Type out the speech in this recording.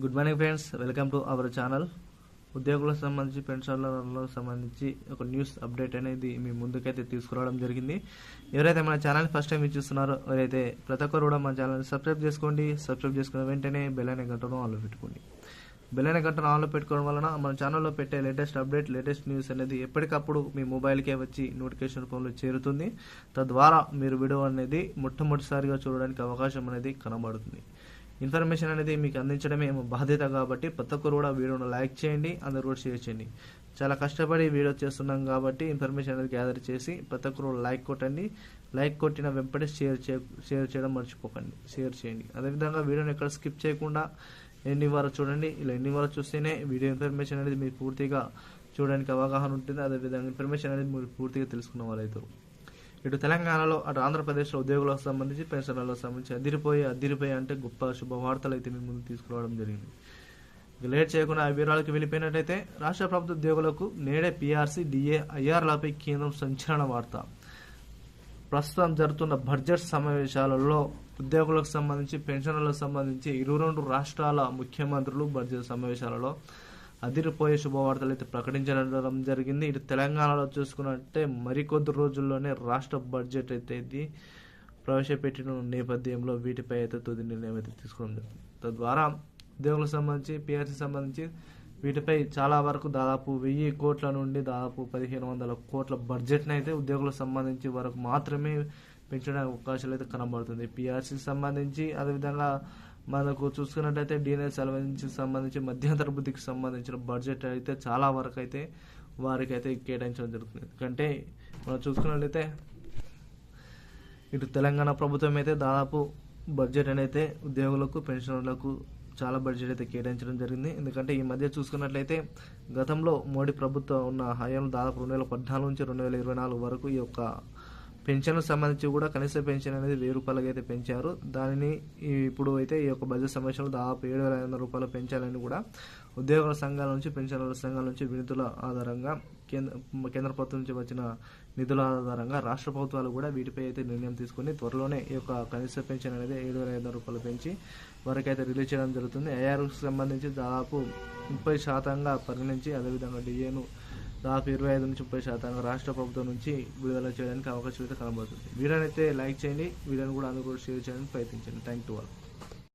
Good morning friends welcome to our channel ఉద్యోగులకు సంబంధించి పెన్షన్లకు సంబంధించి ఒక న్యూస్ అప్డేట్ అనేది మీ ముందుకైతే తీసుకురావడం జరిగింది. ఎవరైతే మన ఛానల్ ఫస్ట్ టైం చూస్తున్నారో ఎవరైతే ప్రతి ఒక్కరు కూడా మన ఛానల్ సబ్స్క్రైబ్ చేసుకోండి. సబ్స్క్రైబ్ చేసుకున్న వెంటనే బెల్ అనే గంటను ఆన్లో పెట్టుకోండి. బెల్ అనే గంటను ఆన్లో పెట్టుకోవడం వలన మన ఛానల్లో పెట్టే లేటెస్ట్ అప్డేట్ లేటెస్ట్ న్యూస్ అనేది ఎప్పటికప్పుడు మీ మొబైల్కే వచ్చి నోటిఫికేషన్ ఫోన్లో చేరుతుంది. తద్వారా మీరు వీడియో అనేది మొట్టమొదటిసారిగా చూడడానికి అవకాశం అనేది కనబడుతుంది. ఇన్ఫర్మేషన్ అనేది మీకు అందించడమే బాధ్యత కాబట్టి ప్రతి ఒక్కరు కూడా వీడియోను లైక్ చేయండి అందరు కూడా షేర్ చేయండి. చాలా కష్టపడి వీడియో చేస్తున్నాం కాబట్టి ఇన్ఫర్మేషన్ అనేది గ్యాదర్ చేసి ప్రతి ఒక్కరు లైక్ కొట్టండి. లైక్ కొట్టిన వెంబడే షేర్ చే షేర్ చేయడం మర్చిపోకండి. షేర్ చేయండి. అదేవిధంగా వీడియోని ఎక్కడ స్కిప్ చేయకుండా ఎన్ని వారు చూడండి. ఇలా ఎన్ని వారు చూస్తేనే వీడియో ఇన్ఫర్మేషన్ అనేది మీరు పూర్తిగా చూడడానికి అవగాహన ఉంటుంది. అదేవిధంగా ఇన్ఫర్మేషన్ అనేది మీరు పూర్తిగా తెలుసుకున్న వాళ్ళు అవుతారు ఇటు తెలంగాణలో అటు ఆంధ్రప్రదేశ్లో ఉద్యోగులకు సంబంధించి పెన్షన్లకు సంబంధించి అదిరిపోయి అదిరిపోయి అంటే గొప్ప శుభవార్తలు అయితే మీ ముందు తీసుకురావడం జరిగింది. లేట్ చేయకుండా ఆ వివరాలకు వెళ్ళిపోయినట్టయితే రాష్ట్ర ప్రభుత్వ ఉద్యోగులకు నేడే పీఆర్సీ డిఏ ఐఆర్లపై కేంద్రం సంచలన వార్త. ప్రస్తుతం జరుగుతున్న బడ్జెట్ సమావేశాలలో ఉద్యోగులకు సంబంధించి పెన్షన్లకు సంబంధించి ఇరు రెండు రాష్ట్రాల ముఖ్యమంత్రులు బడ్జెట్ సమావేశాలలో అదిరిపోయే శుభవార్తలు అయితే ప్రకటించడం జరిగింది. ఇటు తెలంగాణలో చూసుకున్నట్టే మరికొద్ది రోజుల్లోనే రాష్ట్ర బడ్జెట్ అయితే ఇది ప్రవేశపెట్టిన నేపథ్యంలో వీటిపై అయితే తుది నిర్ణయం అయితే తీసుకోవడం జరిగింది. తద్వారా ఉద్యోగులకు సంబంధించి పిఆర్సీ సంబంధించి వీటిపై చాలా వరకు దాదాపు వెయ్యి కోట్ల నుండి దాదాపు పదిహేను వందల కోట్ల బడ్జెట్ని అయితే ఉద్యోగులకు సంబంధించి వరకు మాత్రమే పెంచడానికి అవకాశాలు అయితే కనబడుతుంది. పిఆర్సీకి సంబంధించి అదేవిధంగా మనకు చూసుకున్నట్టయితే డిఎన్ఎస్ అలవెన్స్కి సంబంధించి మధ్యంతర బుద్ధికి సంబంధించిన బడ్జెట్ అయితే చాలా వరకు అయితే వారికి అయితే కేటాయించడం జరుగుతుంది. ఎందుకంటే మనం చూసుకున్నట్లయితే ఇటు తెలంగాణ ప్రభుత్వం అయితే దాదాపు బడ్జెట్ అనేది ఉద్యోగులకు పెన్షనర్లకు చాలా బడ్జెట్ అయితే కేటాయించడం జరిగింది. ఎందుకంటే ఈ మధ్య చూసుకున్నట్లయితే గతంలో మోడీ ప్రభుత్వం ఉన్న హయాంలో దాదాపు రెండు వేల పద్నాలుగు నుంచి రెండు వేల ఇరవై నాలుగు వరకు ఈ యొక్క పెన్షన్కు సంబంధించి కూడా కనీస పెన్షన్ అనేది వెయ్యి రూపాయలకి అయితే పెంచారు. దానిని ఇప్పుడు అయితే ఈ యొక్క బడ్జెట్ సమస్యలు దాదాపు ఏడు వేల ఐదు వందల రూపాయలు పెంచాలని కూడా ఉద్యోగుల సంఘాల నుంచి పెన్షనర్ల సంఘాల నుంచి వినతుల ఆధారంగా కేంద్ర కేంద్ర ప్రభుత్వం నుంచి వచ్చిన నిధుల ఆధారంగా రాష్ట్ర ప్రభుత్వాలు కూడా వీటిపై అయితే నిర్ణయం తీసుకుని త్వరలోనే ఈ యొక్క కనీస పెన్షన్ అనేది ఏడు వేల ఐదు వందల రూపాయలు పెంచి వరకు అయితే రిలీజ్ చేయడం జరుగుతుంది. ఐఆర్కి సంబంధించి దాదాపు ముప్పై శాతంగా పరిగణించి అదేవిధంగా డిఏను దాదాపు ఇరవై ఐదు నుంచి ముప్పై శాతానికి రాష్ట్ర ప్రభుత్వం నుంచి విడుదల చేయడానికి అవకాశం అయితే కనబడుతుంది. వీడియోనైతే లైక్ చేయండి. వీడియోని కూడా అందరూ కూడా షేర్ చేయడానికి ప్రయత్నించండి. Thank to all.